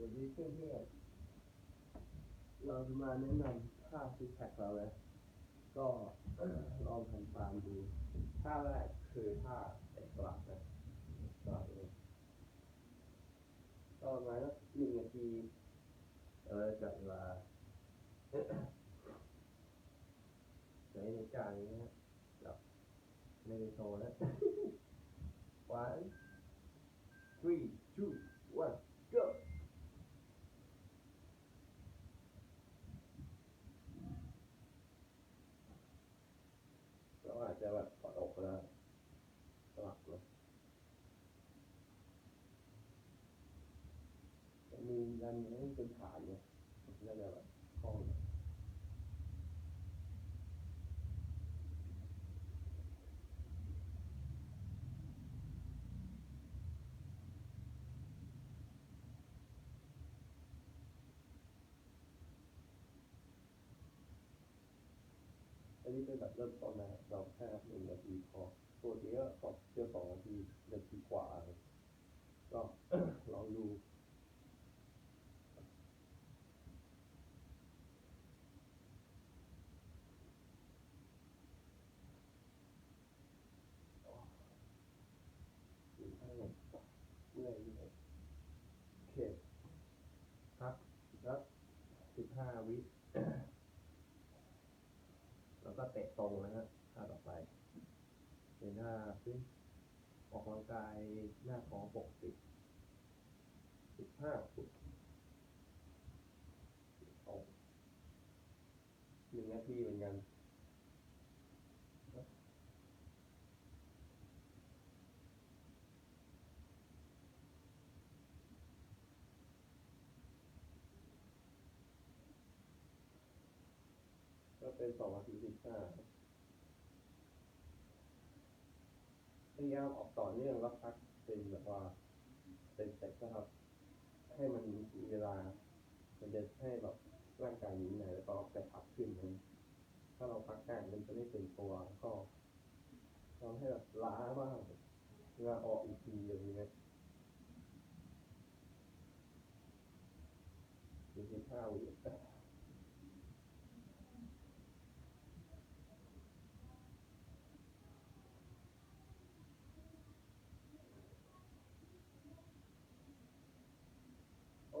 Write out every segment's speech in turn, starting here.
วัสดีเพื่อนเพื่อนเราจะมาแนะนำท่าซิกแพคเราเลยก็ลองทำตามดูท่าแรกคือท่าเตะกลับนะกลับเลยก็ประมาณสักหนึ่งนาทีเออจัดเวลาใช้ในการนี้นะจับไม่ได้โชว์นะ one three two one go เราอา จะแบบกอดอกก็ได้สลับเลยแต่มีดันนี้เป็นฐานเนี่ยน่าจะแบบคล่องหน่อย อันนี้เป็นแบบเริ่มต้นนะเราแค่หนึ่งนาทีพอตัวนี้ก็สองเจอสองนาทีนาทีกว่า ก็ลองดูอยู่ข้างหลังเมื่อยเมื่อยโอเคพักแล้วสิบห้าวิก็เตะตรงนะฮะท่าต่อไปาซึ่งออกกำลังกายหน้าท้องปกติสิบห้าฟุตตรงหนึ่งนาทีเหมือนกันก็เป็นสองนาทีสิบห้า พยายามออกต่อเนื่องแล้วพักเป็นแบบว่า เป็นเซ็ตนะครับ ให้มันมีเวลา มันจะให้แบบร่างกายมีวินัยแล้วก็ไปพักขึ้นนะถ้าเราพักกลางมันจะไม่เป็นตัวก็ทำให้แบบล้าบ้างเวลาออกอีกทีอย่างนี้นะสี่สิบห้าวิ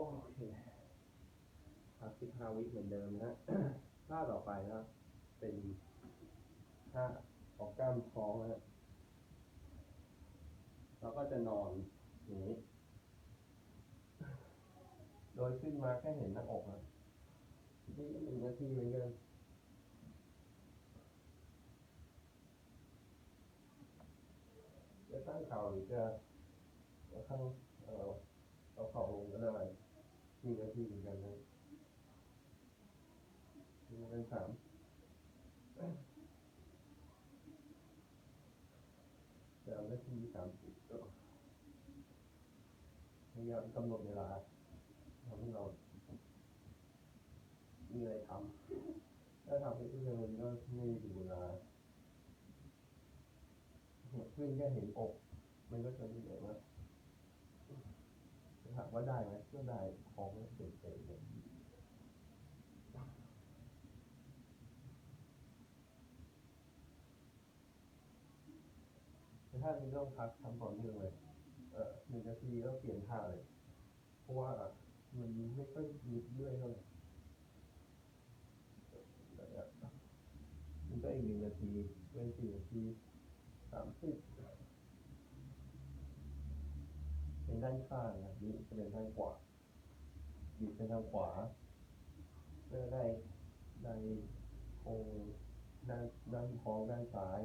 โอเคพัก สิบห้าวิเหมือนเดิมนะฮะท่าต่อไปนะเป็นท่าออกกล้ามท้องนะฮะเราก็จะนอนอย่างนี้ โดยขึ้นมาแค่เห็นหน้าอกนะนี่หนึ่งนาทีเหมือนเดิมจะตั้งเข่าหรือจะข้างเอ่อเอาเข่าลงก็ได้หนึ่งนาทีเหมือนกันนะ เป็นสามสามนาทีสามสิบก็พยายามกำหนดเวลาทำให้เรามีอะไรทำถ้าทำไปเรื่อยๆก็ไม่ดูเวลาหัวขึ้นแค่เห็นอก มันก็จะเหนื่อยมาถามว่าได้ไหมก็ได้ของมันเต็มๆเลย แต่ถ้านี้ต้องพักทำต่อเนื่องเลยเอ่อหนึ่งนาทีก็เปลี่ยนท่าเลย เพราะว่ามันไม่ค่อยยืดเรื่อยเท่าไหร่มันก็อีกหนึ่งนาทีเป็นสี่นาทีสามสิบเป็นด้านข้างนะนี่จะเป็นด้านขวาบิดไปทางขวาเพื่อได้ได้โครงด้านด้านท้องด้านซ้าย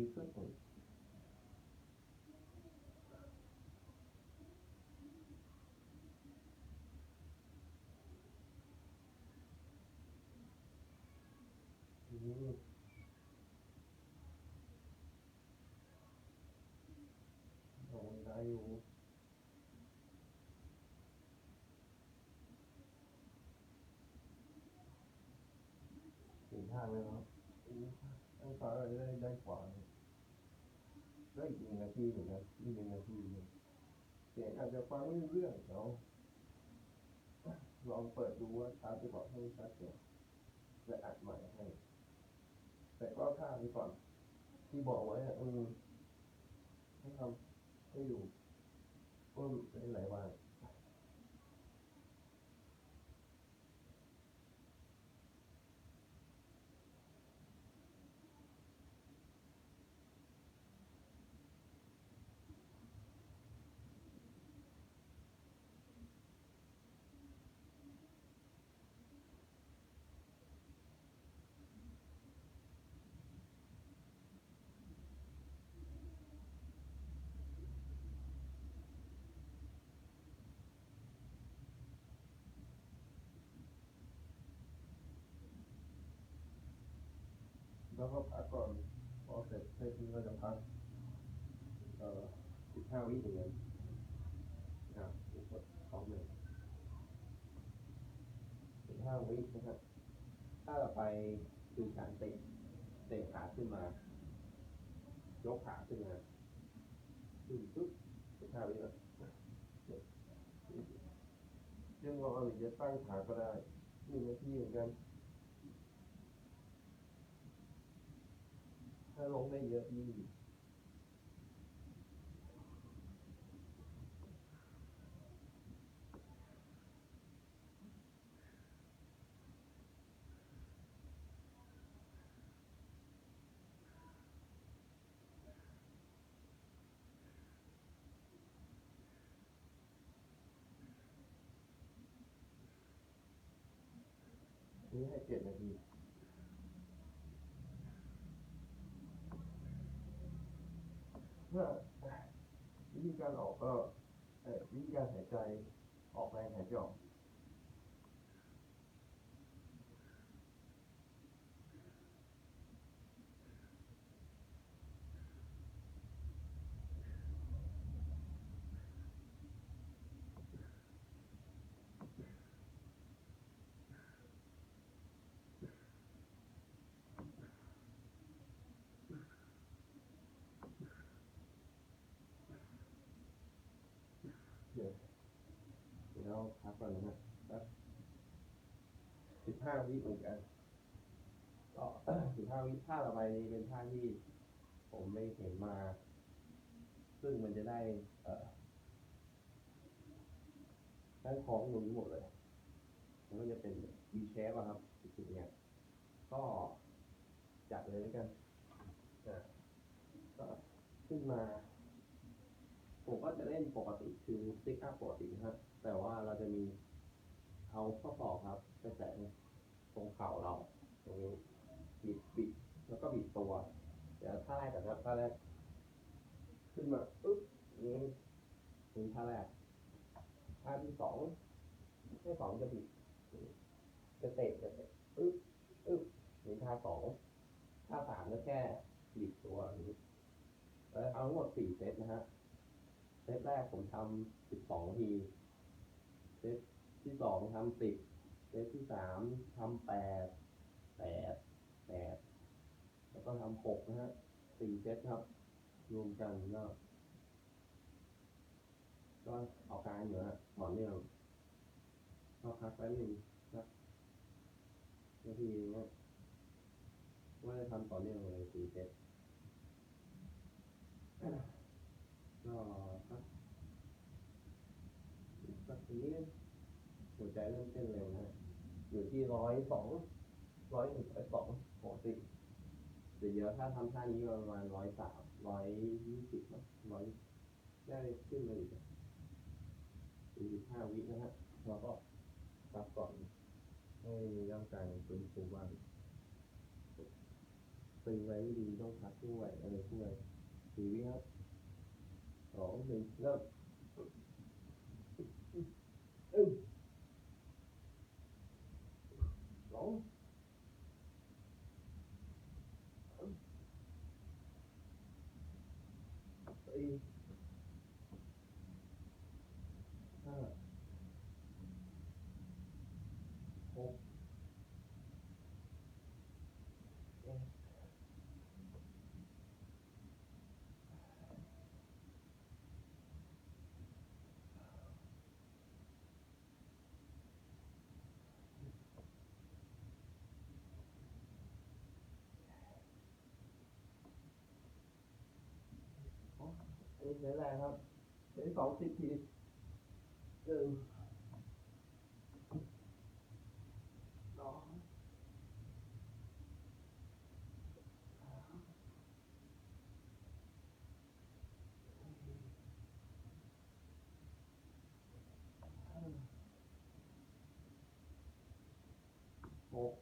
สี่นาทีครึ่งอืมโดนได้อ ก็อีกหนึ่งนาทีหนึ่งนะอีกหนึ่งนาทีหนึ่งเสียงอาจจะฟังไม่เรื่องเขาลองเปิดดูว่าตามที่บอกให้ชัดเจนจะอัดใหม่ให้ แต่ก็ท่าไปก่อน ที่บอกไว้อะอืมให้ทำให้ดูว่ามันเป็น แล้วก็พักก่อนพอเสร็จเสร็จก็จะพักเอ่อสิบห้าวิอย่างเงี้ยอะอีกสักสองหนึ่งสิบห้าวินะครับ ถ้าเราไปคือการเตะเตะขาขึ้นมา ยกขาขึ้นมาขึ้นปุ๊บสิบห้าวิแล้วยังเราเอาหรือจะตั้งขาก็ได้หนึ่งนาทีเหมือนกัน ถ้าลงได้เยอะยิ่งดีนี่ให้เจ็ดนาที เพื่อวิธีการออกก็วิธีการหายใจออกแรงหายใจออก เดี๋ยวเดี๋ยวเราพักก่อนนะฮะสักสิบห้าวิเหมือนกันก็สิบห้าวิท่าต่อไปนี้เป็นท่าที่ผมไม่เห็นมา ซึ่งมันจะได้ เอ่อด้านท้องหนุนหมดเลยมันก็จะเป็น V shape อะครับจุดๆเนี้ยก็จัดเลยแล้วกันอะก็ขึ้นมา ผมก็จะเล่นปกติคือซิกอัพปกตินะครับแต่ว่าเราจะมีเอาข้อศอกครับไปแตะตรงเข่าเราตรงนี้บิดบิดแล้วก็บิดตัว เดี๋ยวท่าแรกก่อนครับท่าแรกขึ้นมาปึ๊บนี่นี่ท่าแรกท่าที่สองท่าสองจะบิดจะเตะจะเตะปึ๊บปึ๊บนี่ท่าสองท่าสามก็แค่บิดตัวอย่างนี้แล้วเอาทั้งหมดสี่เซตนะฮะเซตแรกผมทำสิบสองที เซตที่สองทำสิบเซตที่สามทำแปดแปดแปดแล้วก็ทำหกนะฮะสี่เซตครับ รวมกันก็ก็ออกการอยู่ฮะต่อนเนื่องก็พักแป๊บหนึ่งสักนาทีนึงนะว่าจะทำต่อเนื่องเลยสี่เซตก็สักอีกสัก ทีนึงหัวใจเริ่มเต้นเร็วนะอยู่ที่ร้อยสองร้อยหนึ่งร้อยสองปกติเดี๋ยวเยอะถ้าทำท่านี้ประมาณร้อยสามร้อยยี่สิบร้อยได้ขึ้นมาอีกสี่สิบห้าวินะฮะเราก็พักก่อนให้ร่างกายมันฟื้นฟูบ้างตึงไว้ดีต้องพักด้วยอะไรด้วยสี่วิครับสองหนึ่งเริ่มอึ้งสองสามสี่ห้าหก นี่ใช้แรงครับใช้สองสิบทีหนึ่งสองสามห้าหก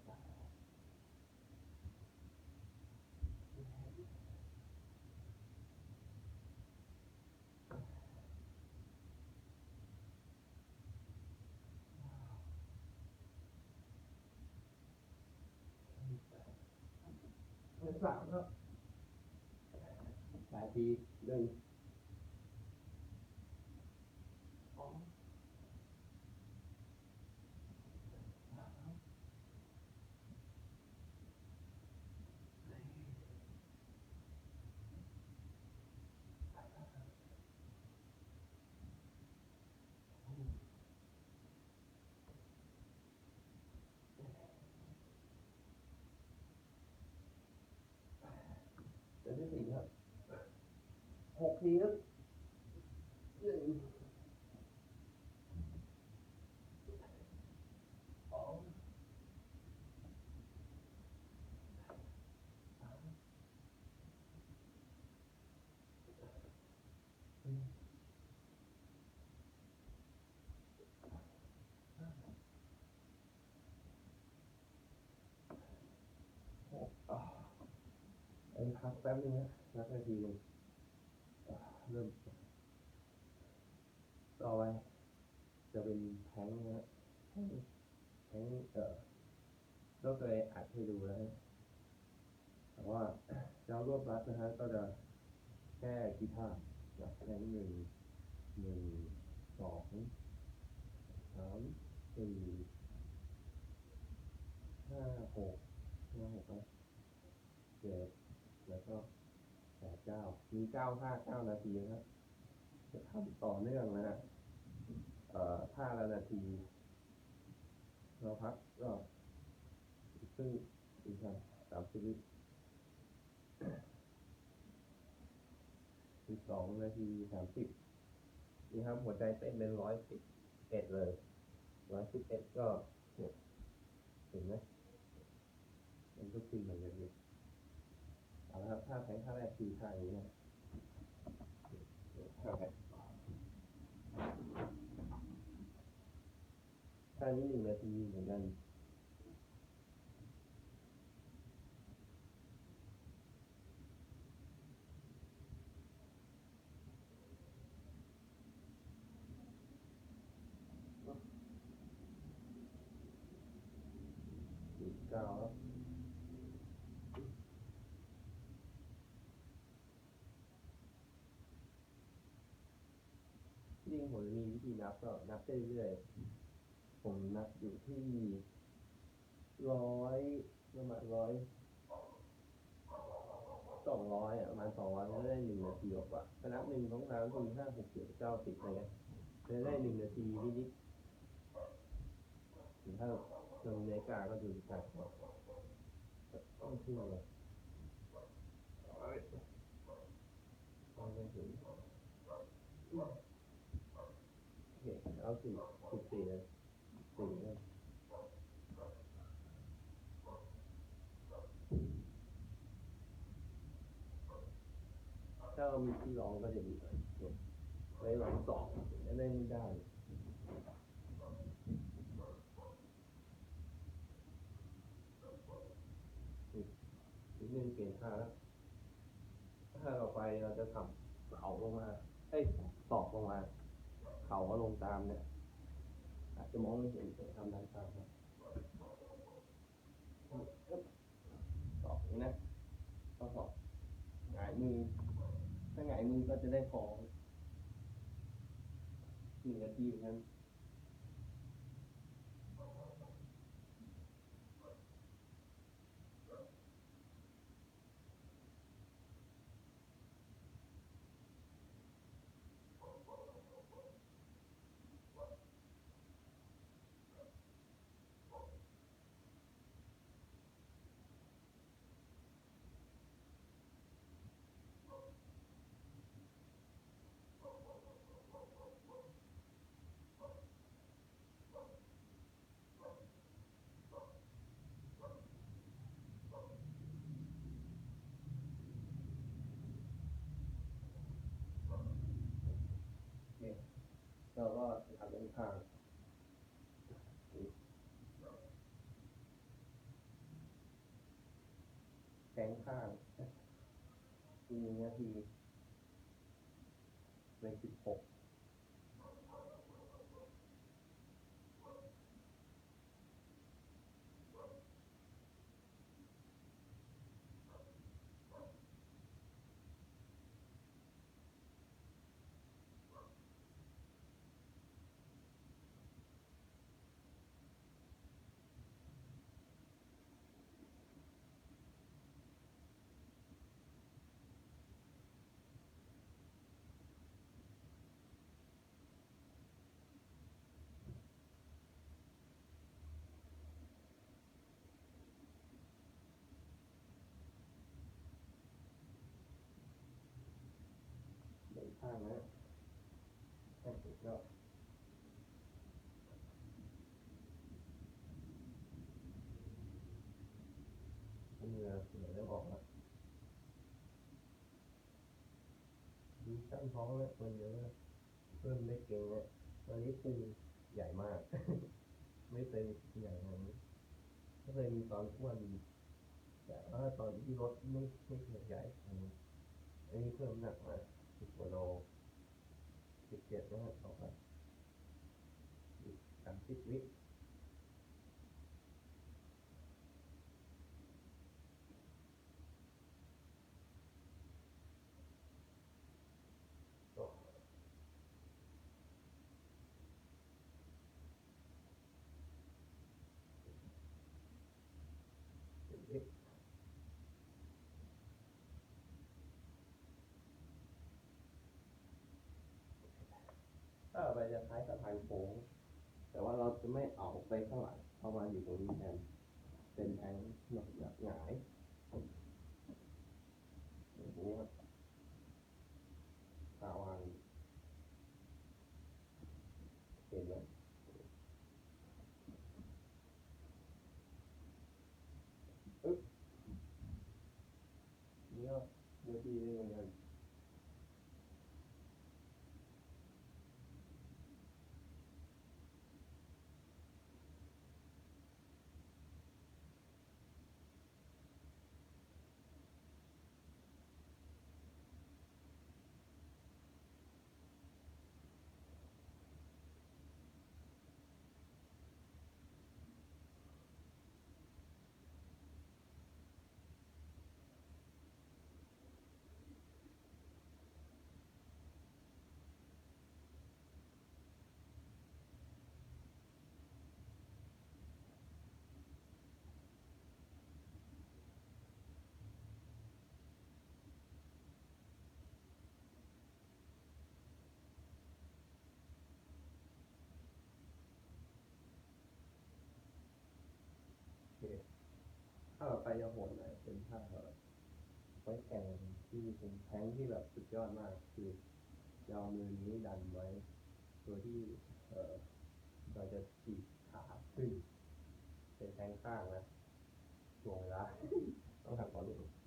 เป็นสามครับแปดทีหนึ่งสองสามสี่เดือน ที่สี่ครับหกทีครับหนึ่งสองสามสี่ห้าหกอ่าไอ้ พักแป๊บนึงนะนับนาทีหนึ่งเริ่ม ต่อไปจะเป็นแทงนะแทงแทงเอ่อก็เคยอัดให้ดูแล้วนะแต่ว่าเจ้ารวบรัดนะฮะก็จะแค่กีตาร์นะแทงหนึ่งหนึ่งสองสามสี่ห้าหกห้าหกนะเจ็ดแล้วก็แปด เก้ามีเก้าท่าเก้านาทีนะครับจะทำต่อเนื่องนะฮะเอ่อท่าละนาที เราพักก็อีกครึ่งอีกครับสามสิบวิอีกสองนาทีสามสิบนี่ครับหัวใจเต้นเป็นร้อยสิบเอ็ดเลยร้อยสิบเอ็ดก็เนี่ยเห็นไหมมันก็ขึ้นเหมือนกันเลย เอาละครับท่าแทงท่าแรกคือท่านี้นะท่าแทงท่านี้หนึ่งนาทีเหมือนกันเก้าแล้วที่จริงผมมีวิ ธีนับก็นับไปเรื่อยผมนับอยู่ที่ร้อยประมาณร้อยสองร้อยประมาณสองร้อยก็ได้หนึ่งนาทีกว่าๆก็นับหนึ่งสองสามสี่ห้าหกเจ็ดเก้าสิบอะไรเงี้ยได้หนึ่งนาทีนิดๆถ้าลงนาฬิกาก็ดูนาฬิกต้องขึ้นเลยเอาไปถึงโอ เคเอาสี่สิบสี่เลยสี่เลยถ้าเรามีที่รองก็จะดีหน่อยเนี่ยไว้หลังสองจะได้ไม่ได้อีกนิดนึงเปลี่ยนท่าแล้วถ้าเราไปเราจะทำเข่าลงมา เอ้ยตอกลงมา เข่าก็ลงตามเนี่ย อาจจะมองไม่เห็นแต่ทำได้ตามครับตอบนี้นะก็สอบหงายมือ ถ้าหงายมือก็จะได้ของหนึ่งนาทีเหมือนกัน เราก็จะทำด้านข้างแข้งข้างทีหนึ่งนาทีเป็นสิบหก ข้างนะแค่สุดยอดเหงื่อเหงื่อเริ่มออกแล้วดูตั้งท้องแล้วมันเยอะเริ่มได้เก่งแล้วตอนนี้พุงใหญ่มาก ไม่เคยใหญ่ขนาดนี้ไม่เคยมีตอนอ้วนแต่ว่าตอนที่ลดไม่ไม่เคยใหญ่อันนี้เพิ่มหนักมาก ว่าโลสิบเจ็ดนะฮะต่อไปอีกสามสิบวิต่อสิบวิถ้าไป จะคล้ายสะพานโค้ง แต่ว่าเราจะไม่เอาไปข้างหลังเอามาอยู่ตรงนี้แทน เป็นแทงหนกแบบหงายอย่างนี้ครับตาวางเห็นไหมปึ๊บนี่ก็เนื้อที่ได้เหมือนกัน โอเคถ้าเรา ไปยโหดเน่ยเป็นท่าแบบไว้แข่งที่เป็นแทงที่แบบสุดยอดมาก คือเอามือนี้ดันไว้ตัวที่เออเราจะฉีดขาขึ้นเป็นแทงข้างนะช่วงเวลาต้องทำก่อนลูก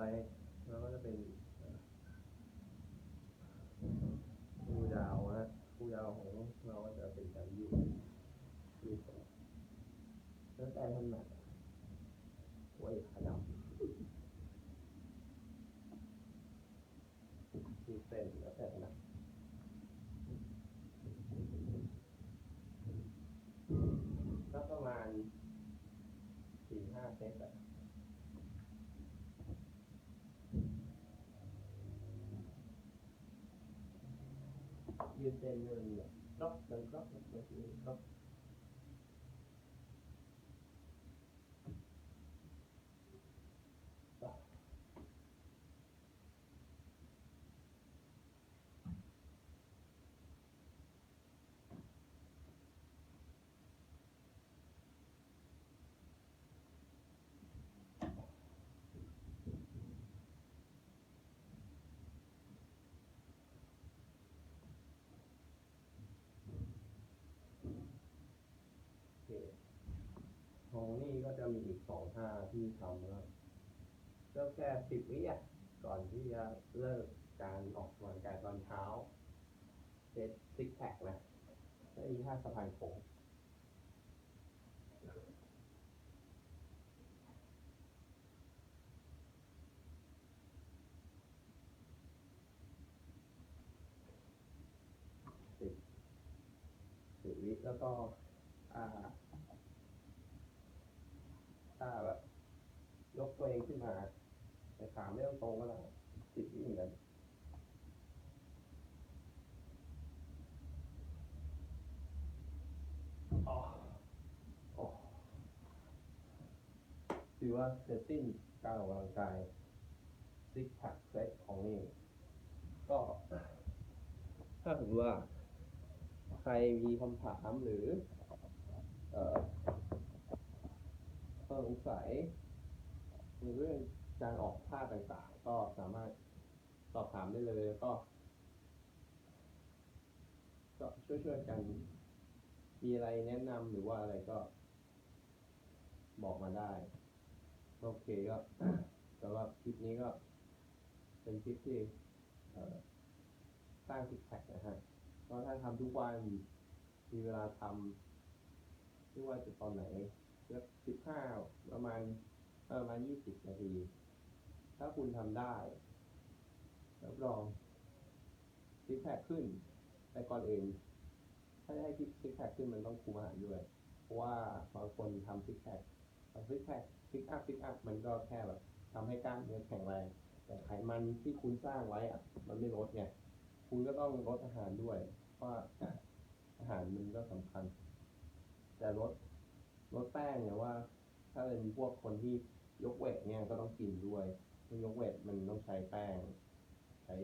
แล้วก็จะเป็นผู้ยาวนะผู้ยาวของเราก็จะเป็นการยืดยืดแล้วแต่ถนัดไว้ขาดำยืดเส้นแล้วแต่ถนัดก็ประมาณสี่ห้าเซตอะ ยืนเต้นเลยแบบกรอบดังกรอบแบบนี้กรอบโอเค ของนี่ก็จะมีอีกสองท่าที่ทำแล้วก็แค่สิบวิอะก่อนที่จะเลิกการออกกำลังกายตอนเช้าเซตซิกแพคนะแล้วอีท่าสะพานโค้งสิบสิบวิแล้วก็อ่า ถ้าแบบ ยกตัวเองขึ้นมาแต่ขาไม่ต้องตรงก็ได้สิบวิเหมือนกันอ๋ออ๋อถือว่าเสร็จสิ้นการออกกำลังกายซิกแพคเซตของนี่ ก็ ถ้าสมมติว่า ใครมีคำถามหรือ เอ่อข้อ สงสัยในเรื่องการออกท่าต่างๆ ก็สามารถสอบถามได้เลยแล้วก็ ก็ช่วยๆกัน มีอะไรแนะนำหรือว่าอะไรก็ บอกมาได้ โอเคก็สำหรับคลิปนี้ก็ เป็นคลิปที่สร้างซิกแพคนะฮะก็ถ้าทำทุกวันมีเวลาทำไม่ว่าจะตอนไหน สักสิบห้าประมาณประมาณยี่สิบนาที ถ้าคุณทำได้รับรองซิกแพคขึ้น แต่ก่อนอื่น ถ้าจะให้ซิกแพคขึ้นมันต้องคุมอาหารด้วย เพราะว่าบางคนทำซิกแพคซิกแพคซิกอัพซิกอัพมันก็แค่แบบทำให้กล้ามเนื้อแข็งแรงแต่ไขมันที่คุณสร้างไว้อะมันไม่ลดไงคุณก็ต้องลดอาหารด้วย เพราะว่าอาหารมันก็สำคัญ แต่ลด ลดแป้งเนี่ยว่า ถ้าเป็นพวกคนที่ยกเวทเนี่ยก็ต้องกินด้วยถ้ายกเวทมันต้องใช้แป้ง ใช้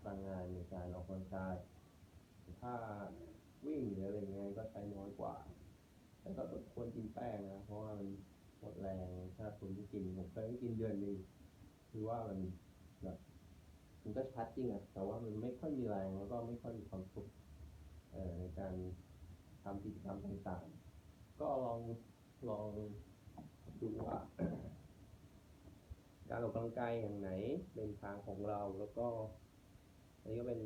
พลังงานในการออกกำลังกายถ้าวิ่งหรืออะไรเงี้ยก็ใช้น้อยกว่า แต่ก็ควรกินแป้งนะ เพราะว่ามันหมดแรง ถ้าคุณไม่กินผมเคยกินเดือนหนึ่งคือว่ามันแบบมันก็ชัดจริงอะแต่ว่ามันไม่ค่อยมีแรงแล้วก็ไม่ค่อยมีความสุขในการทำกิจกรรมต่างๆ ก็ลองลองดูว่าการออกกำลังกายอย่างไหนเป็นทางของเราแล้วก็ อันนี้ก็เป็น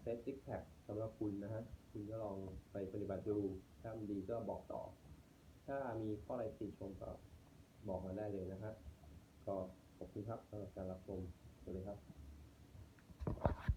เซตซิกแพคสำหรับคุณนะฮะ คุณก็ลองไปปฏิบัติดู ถ้ามันดีก็บอกต่อ ถ้ามีข้ออะไรติชมก็บอกมาได้เลยนะฮะ ก็ขอบคุณครับสำหรับการรับชมสวัสดีครับ